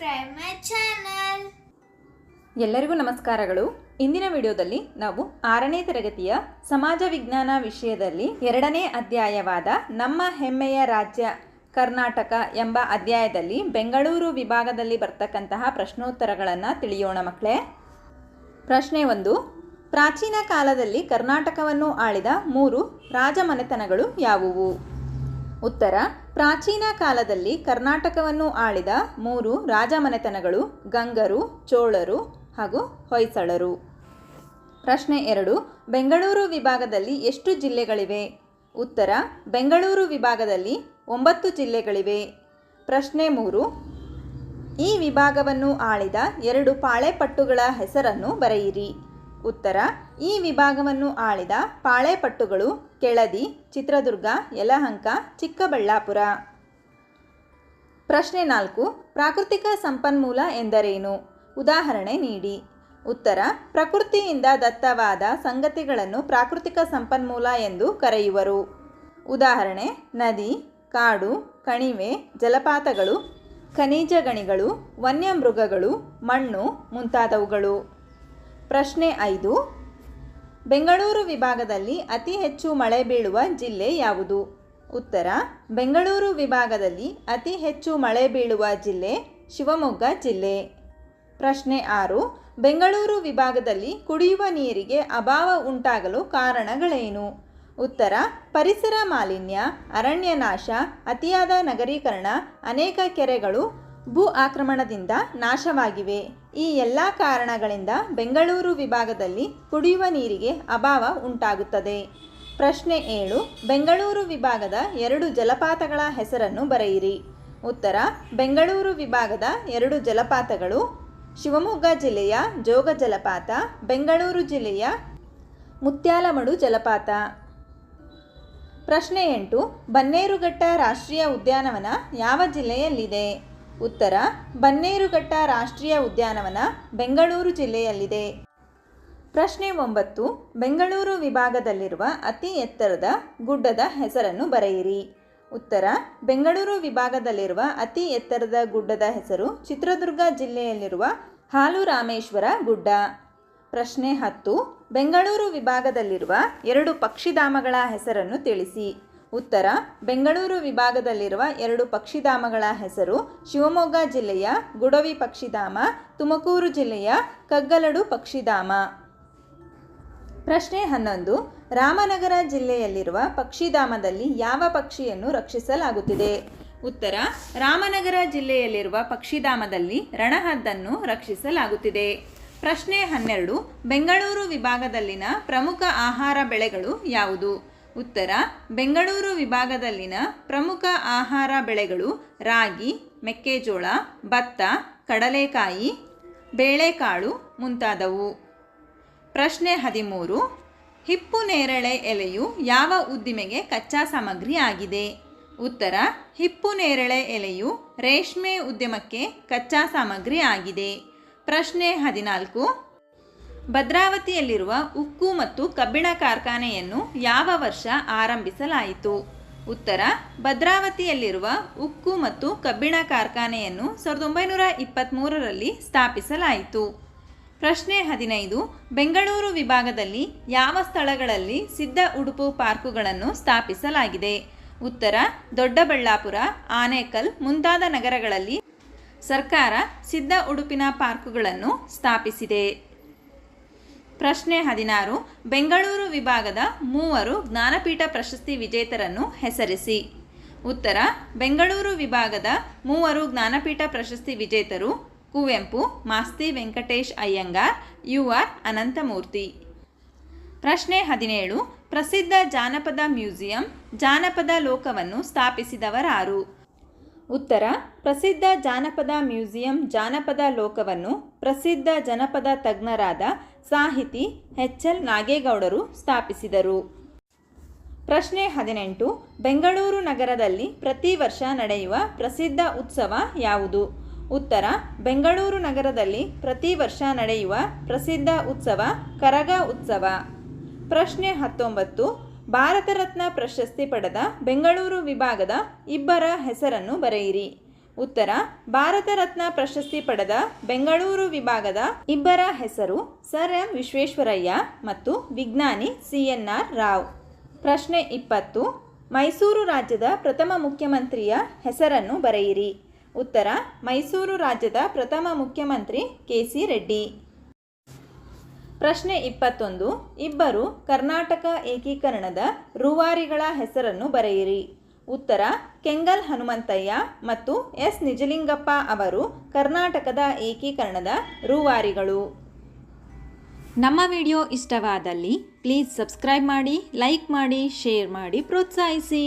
subscribe ಮೈ. ಎಲ್ಲರಿಗೂ ನಮಸ್ಕಾರಗಳು. ಇಂದಿನ ವಿಡಿಯೋದಲ್ಲಿ ನಾವು ಆರನೇ ತರಗತಿಯ ಸಮಾಜ ವಿಜ್ಞಾನ ವಿಷಯದಲ್ಲಿ ಎರಡನೇ ಅಧ್ಯಾಯವಾದ ನಮ್ಮ ಹೆಮ್ಮೆಯ ರಾಜ್ಯ ಕರ್ನಾಟಕ ಎಂಬ ಅಧ್ಯಾಯದಲ್ಲಿ ಬೆಂಗಳೂರು ವಿಭಾಗದಲ್ಲಿ ಬರ್ತಕ್ಕಂತಹ ಪ್ರಶ್ನೋತ್ತರಗಳನ್ನು ತಿಳಿಯೋಣ ಮಕ್ಕಳೇ ಪ್ರಶ್ನೆ ಒಂದು, ಪ್ರಾಚೀನ ಕಾಲದಲ್ಲಿ ಕರ್ನಾಟಕವನ್ನು ಆಳಿದ ಮೂರು ರಾಜಮನೆತನಗಳು ಯಾವುವು? ಉತ್ತರ ಪ್ರಾಚೀನ ಕಾಲದಲ್ಲಿ ಕರ್ನಾಟಕವನ್ನು ಆಳಿದ ಮೂರು ರಾಜಮನೆತನಗಳು ಗಂಗರು, ಚೋಳರು ಹಾಗೂ ಹೊಯ್ಸಳರು. ಪ್ರಶ್ನೆ ಎರಡು, ಬೆಂಗಳೂರು ವಿಭಾಗದಲ್ಲಿ ಎಷ್ಟು ಜಿಲ್ಲೆಗಳಿವೆ? ಉತ್ತರ, ಬೆಂಗಳೂರು ವಿಭಾಗದಲ್ಲಿ ಒಂಬತ್ತು ಜಿಲ್ಲೆಗಳಿವೆ. ಪ್ರಶ್ನೆ ಮೂರು, ಈ ವಿಭಾಗವನ್ನು ಆಳಿದ ಎರಡು ಪಾಳೆಪಟ್ಟುಗಳ ಹೆಸರನ್ನು ಬರೆಯಿರಿ. ಉತ್ತರ, ಈ ವಿಭಾಗವನ್ನು ಆಳಿದ ಪಾಳೆಪಟ್ಟುಗಳು ಕೆಳದಿ, ಚಿತ್ರದುರ್ಗ, ಯಲಹಂಕ, ಚಿಕ್ಕಬಳ್ಳಾಪುರ. ಪ್ರಶ್ನೆ ನಾಲ್ಕು, ಪ್ರಾಕೃತಿಕ ಸಂಪನ್ಮೂಲ ಎಂದರೇನು? ಉದಾಹರಣೆ ನೀಡಿ. ಉತ್ತರ, ಪ್ರಕೃತಿಯಿಂದ ದತ್ತವಾದ ಸಂಗತಿಗಳನ್ನು ಪ್ರಾಕೃತಿಕ ಸಂಪನ್ಮೂಲ ಎಂದು ಕರೆಯುವರು. ಉದಾಹರಣೆ, ನದಿ, ಕಾಡು, ಕಣಿವೆ, ಜಲಪಾತಗಳು ಖನಿಜ ಗಣಿಗಳು ವನ್ಯಮೃಗಗಳು, ಮಣ್ಣು ಮುಂತಾದವುಗಳು. ಪ್ರಶ್ನೆ ಐದು. ಬೆಂಗಳೂರು ವಿಭಾಗದಲ್ಲಿ ಅತಿ ಹೆಚ್ಚು ಮಳೆ ಬೀಳುವ ಜಿಲ್ಲೆ ಯಾವುದು? ಉತ್ತರ, ಬೆಂಗಳೂರು ವಿಭಾಗದಲ್ಲಿ ಅತಿ ಹೆಚ್ಚು ಮಳೆ ಬೀಳುವ ಜಿಲ್ಲೆ ಶಿವಮೊಗ್ಗ ಜಿಲ್ಲೆ. ಪ್ರಶ್ನೆ ಆರು, ಬೆಂಗಳೂರು ವಿಭಾಗದಲ್ಲಿ ಕುಡಿಯುವ ನೀರಿಗೆ ಅಭಾವ ಉಂಟಾಗಲು ಕಾರಣಗಳೇನು? ಉತ್ತರ, ಪರಿಸರ ಮಾಲಿನ್ಯ, ಅರಣ್ಯನಾಶ, ಅತಿಯಾದ ನಗರೀಕರಣ, ಅನೇಕ ಕೆರೆಗಳು ಭೂ ಆಕ್ರಮಣದಿಂದ ನಾಶವಾಗಿವೆ. ಈ ಎಲ್ಲ ಕಾರಣಗಳಿಂದ ಬೆಂಗಳೂರು ವಿಭಾಗದಲ್ಲಿ ಕುಡಿಯುವ ನೀರಿಗೆ ಅಭಾವ ಉಂಟಾಗುತ್ತದೆ. ಪ್ರಶ್ನೆ ಏಳು, ಬೆಂಗಳೂರು ವಿಭಾಗದ ಎರಡು ಜಲಪಾತಗಳ ಹೆಸರನ್ನು ಬರೆಯಿರಿ. ಉತ್ತರ, ಬೆಂಗಳೂರು ವಿಭಾಗದ ಎರಡು ಜಲಪಾತಗಳು ಶಿವಮೊಗ್ಗ ಜಿಲ್ಲೆಯ ಜೋಗ ಜಲಪಾತ, ಬೆಂಗಳೂರು ಜಿಲ್ಲೆಯ ಮುತ್ಯಾಲಮಡು ಜಲಪಾತ. ಪ್ರಶ್ನೆ ಎಂಟು, ಬನ್ನೇರುಘಟ್ಟ ರಾಷ್ಟ್ರೀಯ ಉದ್ಯಾನವನ ಯಾವ ಜಿಲ್ಲೆಯಲ್ಲಿದೆ? ಉತ್ತರ, ಬನ್ನೇರುಘಟ್ಟ ರಾಷ್ಟ್ರೀಯ ಉದ್ಯಾನವನ ಬೆಂಗಳೂರು ಜಿಲ್ಲೆಯಲ್ಲಿದೆ. ಪ್ರಶ್ನೆ ಒಂಬತ್ತು, ಬೆಂಗಳೂರು ವಿಭಾಗದಲ್ಲಿರುವ ಅತಿ ಎತ್ತರದ ಗುಡ್ಡದ ಹೆಸರನ್ನು ಬರೆಯಿರಿ. ಉತ್ತರ, ಬೆಂಗಳೂರು ವಿಭಾಗದಲ್ಲಿರುವ ಅತಿ ಎತ್ತರದ ಗುಡ್ಡದ ಹೆಸರು ಚಿತ್ರದುರ್ಗ ಜಿಲ್ಲೆಯಲ್ಲಿರುವ ಹಾಲು ರಾಮೇಶ್ವರ ಗುಡ್ಡ. ಪ್ರಶ್ನೆ ಹತ್ತು, ಬೆಂಗಳೂರು ವಿಭಾಗದಲ್ಲಿರುವ ಎರಡು ಪಕ್ಷಿಧಾಮಗಳ ಹೆಸರನ್ನು ತಿಳಿಸಿ. ಉತ್ತರ, ಬೆಂಗಳೂರು ವಿಭಾಗದಲ್ಲಿರುವ ಎರಡು ಪಕ್ಷಿಧಾಮಗಳ ಹೆಸರು ಶಿವಮೊಗ್ಗ ಜಿಲ್ಲೆಯ ಗುಡವಿ ಪಕ್ಷಿಧಾಮ, ತುಮಕೂರು ಜಿಲ್ಲೆಯ ಕಗ್ಗಲಡು ಪಕ್ಷಿಧಾಮ. ಪ್ರಶ್ನೆ ಹನ್ನೊಂದು, ರಾಮನಗರ ಜಿಲ್ಲೆಯಲ್ಲಿರುವ ಪಕ್ಷಿಧಾಮದಲ್ಲಿ ಯಾವ ಪಕ್ಷಿಯನ್ನು ರಕ್ಷಿಸಲಾಗುತ್ತಿದೆ? ಉತ್ತರ, ರಾಮನಗರ ಜಿಲ್ಲೆಯಲ್ಲಿರುವ ಪಕ್ಷಿಧಾಮದಲ್ಲಿ ರಣಹದ್ದನ್ನು ರಕ್ಷಿಸಲಾಗುತ್ತಿದೆ. ಪ್ರಶ್ನೆ ಹನ್ನೆರಡು, ಬೆಂಗಳೂರು ವಿಭಾಗದಲ್ಲಿನ ಪ್ರಮುಖ ಆಹಾರ ಬೆಳೆಗಳು ಯಾವುದು? ಉತ್ತರ, ಬೆಂಗಳೂರು ವಿಭಾಗದಲ್ಲಿನ ಪ್ರಮುಖ ಆಹಾರ ಬೆಳೆಗಳು ರಾಗಿ, ಮೆಕ್ಕೆಜೋಳ, ಭತ್ತ, ಕಡಲೆಕಾಯಿ, ಬೇಳೆಕಾಳು ಮುಂತಾದವು. ಪ್ರಶ್ನೆ ಹದಿಮೂರು, ಹಿಪ್ಪು ನೇರಳೆ ಎಲೆಯು ಯಾವ ಉದ್ದಿಮೆಗೆ ಕಚ್ಚಾ ಸಾಮಗ್ರಿ ಆಗಿದೆ? ಉತ್ತರ, ಹಿಪ್ಪು ನೇರಳೆ ಎಲೆಯು ರೇಷ್ಮೆ ಉದ್ಯಮಕ್ಕೆ ಕಚ್ಚಾ ಸಾಮಗ್ರಿ ಆಗಿದೆ. ಪ್ರಶ್ನೆ ಹದಿನಾಲ್ಕು ಭದ್ರಾವತಿಯಲ್ಲಿರುವ ಉಕ್ಕು ಮತ್ತು ಕಬ್ಬಿಣ ಕಾರ್ಖಾನೆಯನ್ನು ಯಾವ ವರ್ಷ ಆರಂಭಿಸಲಾಯಿತು? ಉತ್ತರ, ಭದ್ರಾವತಿಯಲ್ಲಿರುವ ಉಕ್ಕು ಮತ್ತು ಕಬ್ಬಿಣ ಕಾರ್ಖಾನೆಯನ್ನು ಸಾವಿರದ ಒಂಬೈನೂರ ಇಪ್ಪತ್ತ್ಮೂರರಲ್ಲಿ ಸ್ಥಾಪಿಸಲಾಯಿತು. ಪ್ರಶ್ನೆ ಹದಿನೈದು, ಬೆಂಗಳೂರು ವಿಭಾಗದಲ್ಲಿ ಯಾವ ಸ್ಥಳಗಳಲ್ಲಿ ಸಿದ್ಧ ಉಡುಪು ಪಾರ್ಕುಗಳನ್ನು ಸ್ಥಾಪಿಸಲಾಗಿದೆ? ಉತ್ತರ, ದೊಡ್ಡಬಳ್ಳಾಪುರ, ಆನೇಕಲ್ ಮುಂತಾದ ನಗರಗಳಲ್ಲಿ ಸರ್ಕಾರ ಸಿದ್ಧ ಉಡುಪಿನ ಪಾರ್ಕುಗಳನ್ನು ಸ್ಥಾಪಿಸಿದೆ. ಪ್ರಶ್ನೆ ಹದಿನಾರು, ಬೆಂಗಳೂರು ವಿಭಾಗದ ಮೂವರು ಜ್ಞಾನಪೀಠ ಪ್ರಶಸ್ತಿ ವಿಜೇತರನ್ನು ಹೆಸರಿಸಿ. ಉತ್ತರ, ಬೆಂಗಳೂರು ವಿಭಾಗದ ಮೂವರು ಜ್ಞಾನಪೀಠ ಪ್ರಶಸ್ತಿ ವಿಜೇತರು ಕುವೆಂಪು, ಮಾಸ್ತಿ ವೆಂಕಟೇಶ್ ಅಯ್ಯಂಗಾರ್ ಯು ಆರ್ ಅನಂತಮೂರ್ತಿ. ಪ್ರಶ್ನೆ ಹದಿನೇಳು, ಪ್ರಸಿದ್ಧ ಜಾನಪದ ಮ್ಯೂಸಿಯಂ, ಜಾನಪದ ಲೋಕವನ್ನು ಸ್ಥಾಪಿಸಿದವರಾರು? ಉತ್ತರ, ಪ್ರಸಿದ್ಧ ಜಾನಪದ ಮ್ಯೂಸಿಯಂ ಜಾನಪದ ಲೋಕವನ್ನು ಪ್ರಸಿದ್ಧ ಜನಪದ ತಜ್ಞರಾದ ಸಾಹಿತಿ ಎಚ್ ಎಲ್ ನಾಗೇಗೌಡರು ಸ್ಥಾಪಿಸಿದರು. ಪ್ರಶ್ನೆ ಹದಿನೆಂಟು, ಬೆಂಗಳೂರು ನಗರದಲ್ಲಿ ಪ್ರತಿ ವರ್ಷ ನಡೆಯುವ ಪ್ರಸಿದ್ಧ ಉತ್ಸವ ಯಾವುದು? ಉತ್ತರ, ಬೆಂಗಳೂರು ನಗರದಲ್ಲಿ ಪ್ರತಿ ವರ್ಷ ನಡೆಯುವ ಪ್ರಸಿದ್ಧ ಉತ್ಸವ ಕರಗ ಉತ್ಸವ. ಪ್ರಶ್ನೆ ಹತ್ತೊಂಬತ್ತು ಭಾರತ ರತ್ನ ಪ್ರಶಸ್ತಿ ಪಡೆದ ಬೆಂಗಳೂರು ವಿಭಾಗದ ಇಬ್ಬರ ಹೆಸರನ್ನು ಬರೆಯಿರಿ. ಉತ್ತರ, ಭಾರತ ರತ್ನ ಪ್ರಶಸ್ತಿ ಪಡೆದ ಬೆಂಗಳೂರು ವಿಭಾಗದ ಇಬ್ಬರ ಹೆಸರು ಸರ್ ಎಂ ವಿಶ್ವೇಶ್ವರಯ್ಯ ಮತ್ತು ವಿಜ್ಞಾನಿ ಸಿ ಎನ್ ಆರ್ ರಾವ್. ಪ್ರಶ್ನೆ ಇಪ್ಪತ್ತು, ಮೈಸೂರು ರಾಜ್ಯದ ಪ್ರಥಮ ಮುಖ್ಯಮಂತ್ರಿಯ ಹೆಸರನ್ನು ಬರೆಯಿರಿ. ಉತ್ತರ, ಮೈಸೂರು ರಾಜ್ಯದ ಪ್ರಥಮ ಮುಖ್ಯಮಂತ್ರಿ ಕೆ ಸಿ ರೆಡ್ಡಿ. ಪ್ರಶ್ನೆ ಇಪ್ಪತ್ತೊಂದು, ಇಬ್ಬರು ಕರ್ನಾಟಕ ಏಕೀಕರಣದ ರೂವಾರಿಗಳ ಹೆಸರನ್ನು ಬರೆಯಿರಿ. ಉತ್ತರ, ಕೆಂಗಲ್ ಹನುಮಂತಯ್ಯ ಮತ್ತು ಎಸ್. ನಿಜಲಿಂಗಪ್ಪ ಅವರು ಕರ್ನಾಟಕದ ಏಕೀಕರಣದ ರೂವಾರಿಗಳು. ನಮ್ಮ ವಿಡಿಯೋ ಇಷ್ಟವಾದಲ್ಲಿ ಪ್ಲೀಸ್ ಸಬ್ಸ್ಕ್ರೈಬ್ ಮಾಡಿ, ಲೈಕ್ ಮಾಡಿ, ಶೇರ್ ಮಾಡಿ ಪ್ರೋತ್ಸಾಹಿಸಿ.